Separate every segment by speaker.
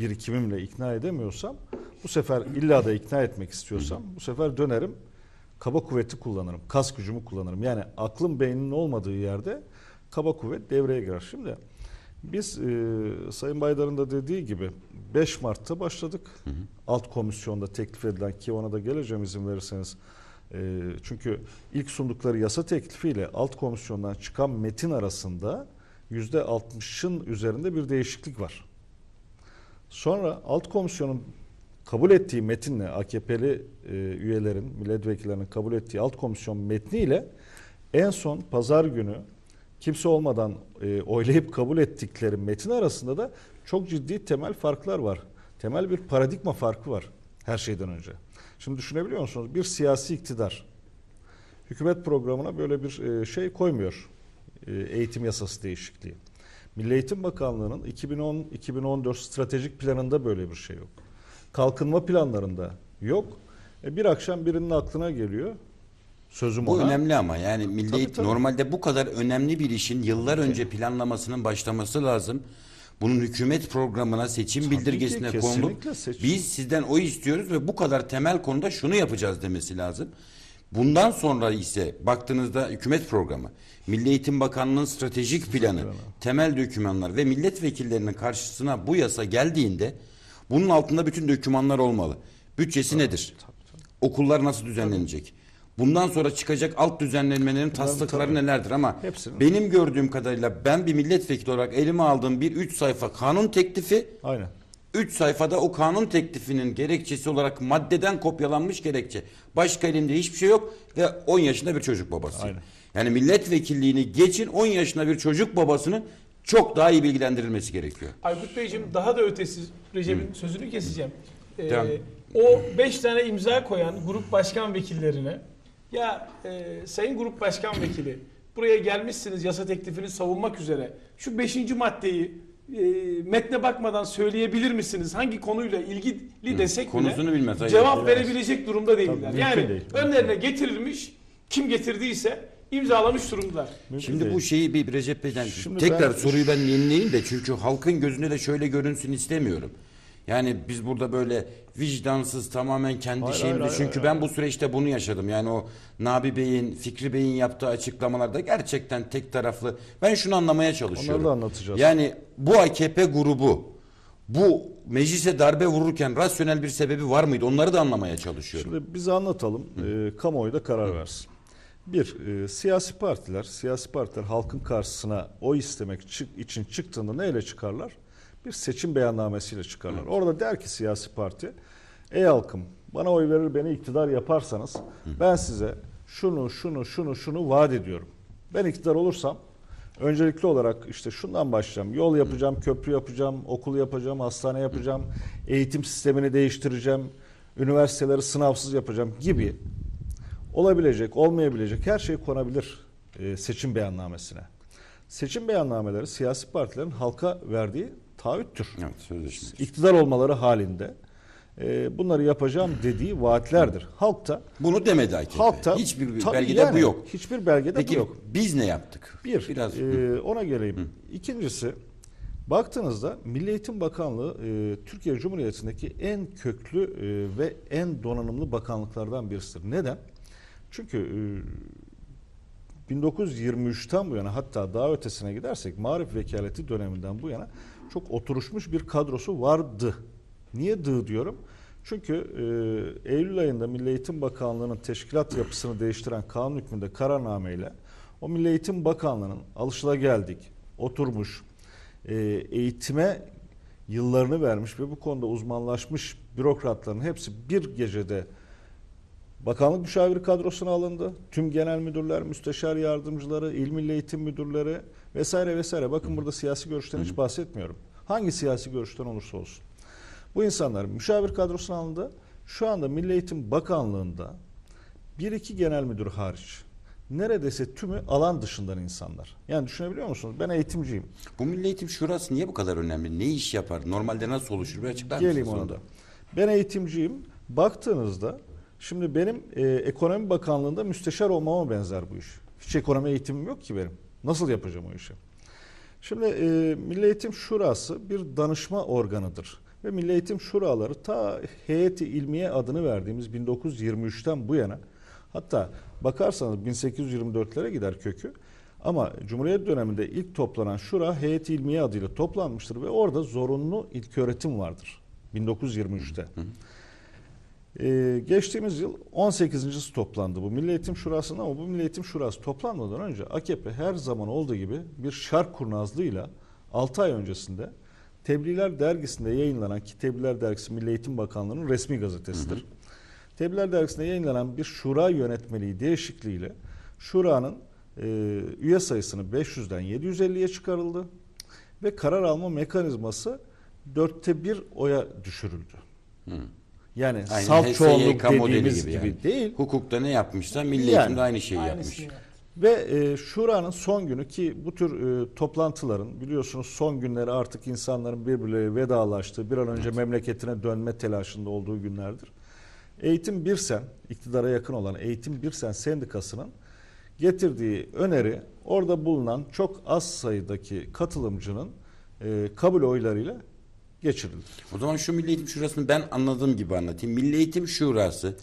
Speaker 1: birikimimle ikna edemiyorsam bu sefer illa da ikna etmek istiyorsam bu sefer dönerim kaba kuvveti kullanırım. Kas gücümü kullanırım. Yani aklım beynin olmadığı yerde kaba kuvvet devreye girer. Şimdi biz e, Sayın Baydar'ın da dediği gibi 5 Mart'ta başladık. Alt komisyonda teklif edilen ki ona da geleceğim izin verirseniz. E, çünkü ilk sundukları yasa teklifiyle alt komisyondan çıkan metin arasında %60'ın üzerinde bir değişiklik var. Sonra alt komisyonun kabul ettiği metinle AKP'li e, üyelerin, milletvekillerinin kabul ettiği alt komisyon metniyle en son pazar günü kimse olmadan e, oylayıp kabul ettikleri metin arasında da çok ciddi temel farklar var. Temel bir paradigma farkı var her şeyden önce. Şimdi düşünebiliyor musunuz? Bir siyasi iktidar hükümet programına böyle bir e, şey koymuyor. E, eğitim yasası değişikliği. Milli Eğitim Bakanlığı'nın 2010-2014 stratejik planında böyle bir şey yok. Kalkınma planlarında yok. E, bir akşam birinin aklına geliyor. Sözüm
Speaker 2: Bu
Speaker 1: ona.
Speaker 2: önemli ama yani milli
Speaker 1: Tabii, tabii.
Speaker 2: normalde bu kadar önemli bir işin yıllar önce planlamasının başlaması lazım. Bunun hükümet programına seçim
Speaker 1: Tabii ki,
Speaker 2: bildirgesine konulup
Speaker 1: seçim.
Speaker 2: biz sizden o istiyoruz ve bu kadar temel konuda şunu yapacağız demesi lazım. Bundan sonra ise baktığınızda hükümet programı, Milli Eğitim Bakanlığı'nın stratejik planı, temel dokümanlar ve milletvekillerinin karşısına bu yasa geldiğinde bunun altında bütün dokümanlar olmalı. Bütçesi nedir? Okullar nasıl düzenlenecek? Bundan sonra çıkacak alt düzenlenmelerin taslakları
Speaker 1: tabii.
Speaker 2: nelerdir ama
Speaker 1: Hepsinin.
Speaker 2: benim gördüğüm kadarıyla ben bir milletvekili olarak elime aldığım bir 3 sayfa kanun teklifi
Speaker 1: Aynen.
Speaker 2: 3 sayfada o kanun teklifinin gerekçesi olarak maddeden kopyalanmış gerekçe. Başka elimde hiçbir şey yok ve 10 yaşında bir çocuk babası.
Speaker 1: Aynen.
Speaker 2: Yani milletvekilliğini geçin 10 yaşında bir çocuk babasının çok daha iyi bilgilendirilmesi gerekiyor.
Speaker 3: Aykut Beyciğim daha da ötesi Recep'in sözünü keseceğim. Ee, o 5 tane imza koyan grup başkan vekillerine ya e, sayın grup başkan vekili buraya gelmişsiniz yasa teklifini savunmak üzere. Şu 5. maddeyi e, metne bakmadan söyleyebilir misiniz? Hangi konuyla ilgili desek
Speaker 2: konusunu
Speaker 3: bile
Speaker 2: bilmez, hayır.
Speaker 3: cevap
Speaker 1: Evet.
Speaker 3: verebilecek durumda değiller.
Speaker 1: Tabii,
Speaker 3: yani
Speaker 1: mümkün değil.
Speaker 3: önlerine getirilmiş kim getirdiyse imzalamış durumdalar.
Speaker 2: Şimdi
Speaker 1: değil.
Speaker 2: bu şeyi bir Recep Bey'den
Speaker 1: Şimdi
Speaker 2: tekrar
Speaker 1: ben-
Speaker 2: soruyu ben yenileyim de çünkü halkın gözüne de şöyle görünsün istemiyorum. Yani biz burada böyle vicdansız tamamen kendi
Speaker 1: Hayır,
Speaker 2: şeyimizde
Speaker 1: hayır, hayır,
Speaker 2: çünkü ben bu süreçte bunu yaşadım. Yani o Nabi Bey'in, Fikri Bey'in yaptığı açıklamalarda gerçekten tek taraflı. Ben şunu anlamaya çalışıyorum.
Speaker 1: Onları da anlatacağız.
Speaker 2: Yani bu AKP grubu bu meclise darbe vururken rasyonel bir sebebi var mıydı? Onları da anlamaya çalışıyorum.
Speaker 1: Şimdi bize anlatalım. E, kamuoyu da karar versin. Bir, e, siyasi partiler, siyasi partiler halkın karşısına oy istemek için çıktığında neyle çıkarlar? Bir seçim beyannamesiyle çıkarlar. Orada der ki siyasi parti, ey halkım bana oy verir beni iktidar yaparsanız ben size şunu, şunu, şunu, şunu vaat ediyorum. Ben iktidar olursam öncelikli olarak işte şundan başlayacağım. Yol yapacağım, köprü yapacağım, okul yapacağım, hastane yapacağım, eğitim sistemini değiştireceğim, üniversiteleri sınavsız yapacağım gibi olabilecek, olmayabilecek her şey konabilir e, seçim beyannamesine. Seçim beyannameleri siyasi partilerin halka verdiği taahhüttür.
Speaker 2: Evet, sözleşme.
Speaker 1: İktidar olmaları halinde e, bunları yapacağım dediği vaatlerdir. Halk da
Speaker 2: Bunu demedi AKP.
Speaker 1: halk da
Speaker 2: Hiçbir
Speaker 1: tabii
Speaker 2: belgede
Speaker 1: yani,
Speaker 2: bu yok.
Speaker 1: Hiçbir belgede
Speaker 2: Peki
Speaker 1: bu yok.
Speaker 2: biz ne yaptık?
Speaker 1: Bir,
Speaker 2: Biraz
Speaker 1: e, ona geleyim. İkincisi, baktığınızda Milli Eğitim Bakanlığı e, Türkiye Cumhuriyeti'ndeki en köklü e, ve en donanımlı bakanlıklardan birisidir. Neden? Çünkü e, 1923'ten bu yana hatta daha ötesine gidersek Marif Vekaleti döneminden bu yana çok oturuşmuş bir kadrosu vardı. Niye dı diyorum? Çünkü e, Eylül ayında Milli Eğitim Bakanlığı'nın teşkilat yapısını değiştiren kanun hükmünde kararnameyle o Milli Eğitim Bakanlığı'nın alışılageldik, oturmuş, e, eğitime yıllarını vermiş ve bu konuda uzmanlaşmış bürokratların hepsi bir gecede Bakanlık müşaviri kadrosuna alındı. Tüm genel müdürler, müsteşar yardımcıları, il milli eğitim müdürleri vesaire vesaire. Bakın burada siyasi görüşten hiç bahsetmiyorum. Hangi siyasi görüşten olursa olsun. Bu insanlar müşavir kadrosuna alındı. Şu anda Milli Eğitim Bakanlığı'nda bir iki genel müdür hariç neredeyse tümü alan dışından insanlar. Yani düşünebiliyor musunuz? Ben eğitimciyim.
Speaker 2: Bu Milli Eğitim Şurası niye bu kadar önemli? Ne iş yapar? Normalde nasıl oluşur? Bir açıklar
Speaker 1: Geleyim
Speaker 2: mısınız
Speaker 1: ona da. Ben eğitimciyim. Baktığınızda şimdi benim e, ekonomi bakanlığında müsteşar olmama benzer bu iş. Hiç ekonomi eğitimim yok ki benim. Nasıl yapacağım o işi? Şimdi e, Milli Eğitim Şurası bir danışma organıdır. Ve Milli Eğitim Şuraları ta Heyeti İlmiye adını verdiğimiz 1923'ten bu yana hatta bakarsanız 1824'lere gider kökü. Ama Cumhuriyet döneminde ilk toplanan şura Heyeti İlmiye adıyla toplanmıştır ve orada zorunlu ilköğretim vardır 1923'te. Ee, geçtiğimiz yıl 18.si toplandı bu Milli Eğitim Şurası'nda ama bu Milli Eğitim Şurası toplanmadan önce AKP her zaman olduğu gibi bir şark kurnazlığıyla 6 ay öncesinde Tebliğler Dergisi'nde yayınlanan ki Tebliğler Dergisi Milli Eğitim Bakanlığı'nın resmi gazetesidir. Tebliğler Dergisi'nde yayınlanan bir şura yönetmeliği değişikliğiyle şuranın e, üye sayısını 500'den 750'ye çıkarıldı ve karar alma mekanizması dörtte bir oya düşürüldü. Yani
Speaker 2: Aynı
Speaker 1: salt
Speaker 2: HSYK
Speaker 1: çoğunluk dediğimiz gibi,
Speaker 2: yani.
Speaker 1: değil.
Speaker 2: Hukukta ne yapmışlar? Milli
Speaker 1: Yani.
Speaker 2: eğitimde aynı şeyi yapmış.
Speaker 3: yaptı.
Speaker 1: Ve e, şuranın son günü ki bu tür e, toplantıların biliyorsunuz son günleri artık insanların birbirleriyle vedalaştığı bir an önce memleketine dönme telaşında olduğu günlerdir. Eğitim Birsen, iktidara yakın olan Eğitim Birsen Sendikası'nın getirdiği öneri orada bulunan çok az sayıdaki katılımcının e, kabul oylarıyla geçirildi.
Speaker 2: O zaman şu Milli Eğitim Şurası'nı ben anladığım gibi anlatayım. Milli Eğitim Şurası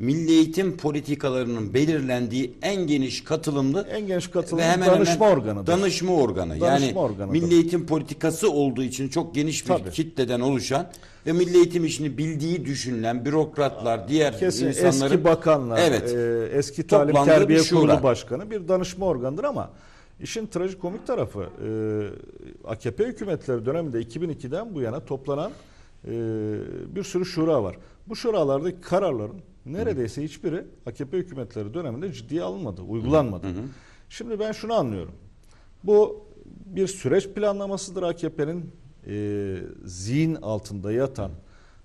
Speaker 2: Milli eğitim politikalarının belirlendiği en geniş katılımlı
Speaker 1: En geniş katılım
Speaker 2: ve hemen
Speaker 1: danışma
Speaker 2: hemen
Speaker 1: organıdır.
Speaker 2: Danışma organı.
Speaker 1: Danışma
Speaker 2: yani
Speaker 1: organıdır.
Speaker 2: Milli Eğitim politikası olduğu için çok geniş bir
Speaker 1: Tabii.
Speaker 2: kitleden oluşan ve milli eğitim işini bildiği düşünülen bürokratlar, diğer
Speaker 1: Kesin
Speaker 2: insanların
Speaker 1: eski bakanlar,
Speaker 2: Evet.
Speaker 1: e, eski Talim Terbiye. Kurulu Başkanı bir danışma organıdır ama işin trajikomik tarafı e, AKP hükümetleri döneminde 2002'den bu yana toplanan e, bir sürü şura var. Bu şuralardaki kararların neredeyse hiçbiri AKP hükümetleri döneminde ciddiye alınmadı, uygulanmadı. Şimdi ben şunu anlıyorum. Bu bir süreç planlamasıdır AKP'nin e, zihin altında yatan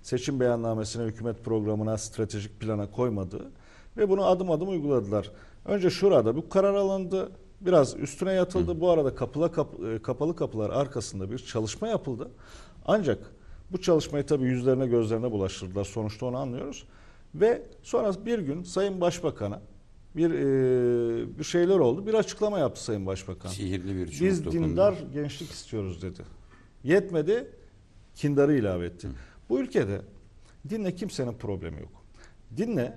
Speaker 1: seçim beyannamesine, hükümet programına, stratejik plana koymadığı ve bunu adım adım uyguladılar. Önce şurada bu karar alındı. Biraz üstüne yatıldı. Bu arada kapıla kap- e, kapalı kapılar arkasında bir çalışma yapıldı. Ancak bu çalışmayı tabii yüzlerine gözlerine bulaştırdılar. Sonuçta onu anlıyoruz. Ve sonra bir gün Sayın Başbakan'a bir e, bir şeyler oldu. Bir açıklama yaptı Sayın Başbakan.
Speaker 2: Sihirli bir
Speaker 1: Biz
Speaker 2: dokundu.
Speaker 1: dindar gençlik istiyoruz dedi. Yetmedi, kindarı ilave etti. Bu ülkede dinle kimsenin problemi yok. Dinle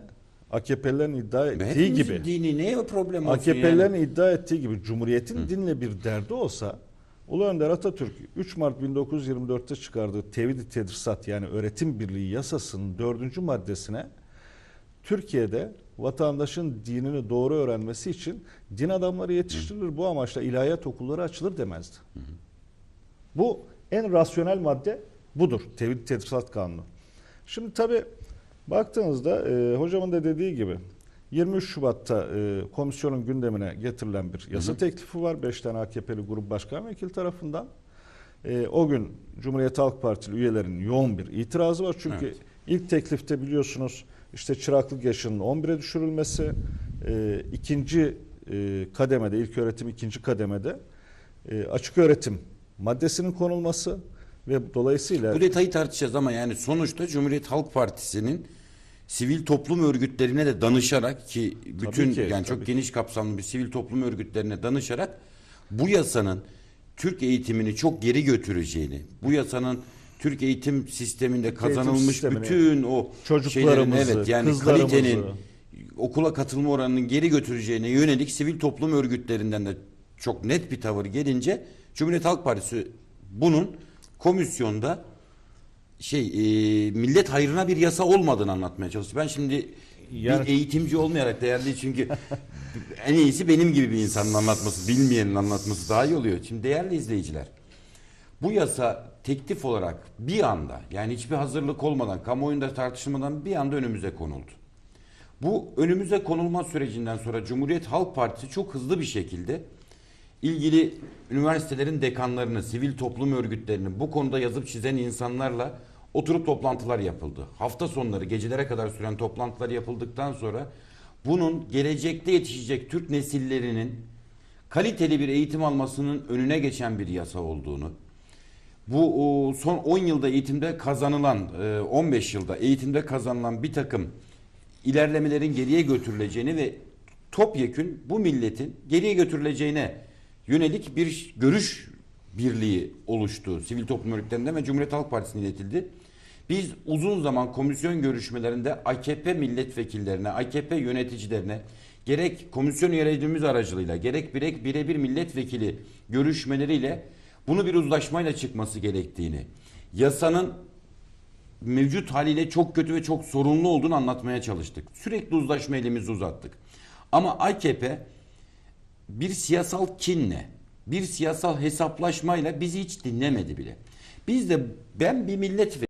Speaker 1: AKP'lilerin iddia ettiği gibi
Speaker 2: dini neye problem olsun
Speaker 1: AKP'lilerin
Speaker 2: yani?
Speaker 1: iddia ettiği gibi Cumhuriyet'in dinle bir derdi olsa Ulu Önder Atatürk 3 Mart 1924'te çıkardığı Tevhid-i Tedrisat yani öğretim birliği yasasının dördüncü maddesine Türkiye'de vatandaşın dinini doğru öğrenmesi için din adamları yetiştirilir. Bu amaçla ilahiyat okulları açılır demezdi. Bu en rasyonel madde budur. Tevhid Tedrisat Kanunu. Şimdi tabi baktığınızda e, hocamın da dediği gibi 23 Şubat'ta e, komisyonun gündemine getirilen bir yasa teklifi var. 5 tane AKP'li grup başkan vekili tarafından. E, o gün Cumhuriyet Halk Partili üyelerinin yoğun bir itirazı var. Çünkü
Speaker 2: Evet.
Speaker 1: ilk teklifte biliyorsunuz işte çıraklık yaşının 11'e düşürülmesi, e, ikinci e, kademede, ilk öğretim ikinci kademede e, açık öğretim maddesinin konulması ve dolayısıyla
Speaker 2: Bu detayı tartışacağız ama yani sonuçta Cumhuriyet Halk Partisi'nin sivil toplum örgütlerine de danışarak ki bütün
Speaker 1: ki,
Speaker 2: yani çok
Speaker 1: ki.
Speaker 2: geniş kapsamlı bir sivil toplum örgütlerine danışarak bu yasanın Türk eğitimini çok geri götüreceğini, bu yasanın Türk eğitim sisteminde kazanılmış
Speaker 1: sistemini,
Speaker 2: bütün o
Speaker 1: çocuklarımızı,
Speaker 2: şeylerin, evet yani kalitenin okula katılma oranının geri götüreceğine yönelik sivil toplum örgütlerinden de çok net bir tavır gelince Cumhuriyet Halk Partisi bunun komisyonda şey e, millet hayrına bir yasa olmadığını anlatmaya çalıştı. Ben şimdi
Speaker 1: Yani-
Speaker 2: bir eğitimci olmayarak değerli çünkü en iyisi benim gibi bir insanın anlatması, bilmeyenin anlatması daha iyi oluyor. Şimdi değerli izleyiciler, bu yasa teklif olarak bir anda yani hiçbir hazırlık olmadan, kamuoyunda tartışılmadan bir anda önümüze konuldu. Bu önümüze konulma sürecinden sonra Cumhuriyet Halk Partisi çok hızlı bir şekilde ilgili üniversitelerin dekanlarını, sivil toplum örgütlerini, bu konuda yazıp çizen insanlarla oturup toplantılar yapıldı. Hafta sonları gecelere kadar süren toplantılar yapıldıktan sonra bunun gelecekte yetişecek Türk nesillerinin kaliteli bir eğitim almasının önüne geçen bir yasa olduğunu, bu son 10 yılda eğitimde kazanılan, e, 15 yılda eğitimde kazanılan bir takım ilerlemelerin geriye götürüleceğini ve topyekün bu milletin geriye götürüleceğine yönelik bir görüş birliği oluştu. Sivil toplum örgütlerinden ve Cumhuriyet Halk Partisi'ne iletildi. Biz uzun zaman komisyon görüşmelerinde AKP milletvekillerine, AKP yöneticilerine gerek komisyon üyelerimiz aracılığıyla gerek birek birebir milletvekili görüşmeleriyle bunu bir uzlaşmayla çıkması gerektiğini, yasanın mevcut haliyle çok kötü ve çok sorunlu olduğunu anlatmaya çalıştık. Sürekli uzlaşma elimizi uzattık. Ama AKP bir siyasal kinle, bir siyasal hesaplaşmayla bizi hiç dinlemedi bile. Biz de ben bir milletvekili